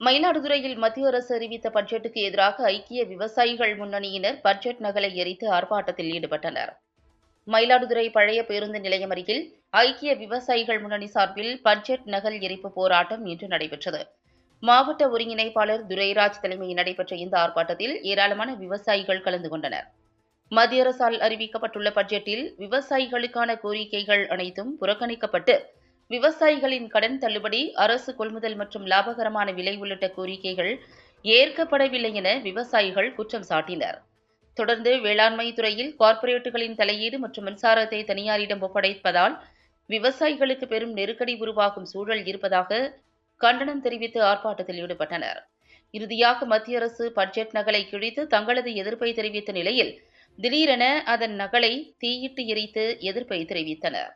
மயிலாடுதுறையில் மத்திய அரசு அறிவித்த பட்ஜெட்டுக்கு எதிராக ஐக்கிய விவசாயிகள் முன்னணியினர் பட்ஜெட் நகலை எரித்து ஆர்ப்பாட்டத்தில் ஈடுபட்டனர். மயிலாடுதுறை பழைய பேருந்து நிலையம் அருகில் ஐக்கிய விவசாயிகள் முன்னணி சார்பில் பட்ஜெட் நகல் எரிப்பு போராட்டம் இன்று நடைபெற்றது. மாவட்ட ஒருங்கிணைப்பாளர் துரைராஜ் தலைமையில் நடைபெற்ற இந்த ஆர்ப்பாட்டத்தில் ஏராளமான விவசாயிகள் கலந்து கொண்டனர். மத்திய அரசால் அறிவிக்கப்பட்டுள்ள பட்ஜெட்டில் விவசாயிகளுக்கான கோரிக்கைகள் அனைத்தும் புறக்கணிக்கப்பட்டு விவசாயிகளின் கடன் தள்ளுபடி அரசு கொள்முதல் மற்றும் லாபகரமான விலை உள்ளிட்ட கோரிக்கைகள் ஏற்கப்படவில்லை என விவசாயிகள் குற்றம் சாட்டினர். தொடர்ந்து வேளாண்மை துறையில் கார்ப்பரேட்டுகளின் தலையீடு மற்றும் மின்சாரத்தை தனியாரிடம் ஒப்படைப்பதால் விவசாயிகளுக்கு பெரும் நெருக்கடி உருவாகும் சூழல் இருப்பதாக கண்டனம் தெரிவித்து ஆர்ப்பாட்டத்தில் ஈடுபட்டனர். இறுதியாக மத்திய அரசு பட்ஜெட் நகலை கிழித்து தங்களது எதிர்ப்பை தெரிவித்த நிலையில் திடீரென அதன் நகலை தீயிட்டு எரித்து எதிர்ப்பை தெரிவித்தனர்.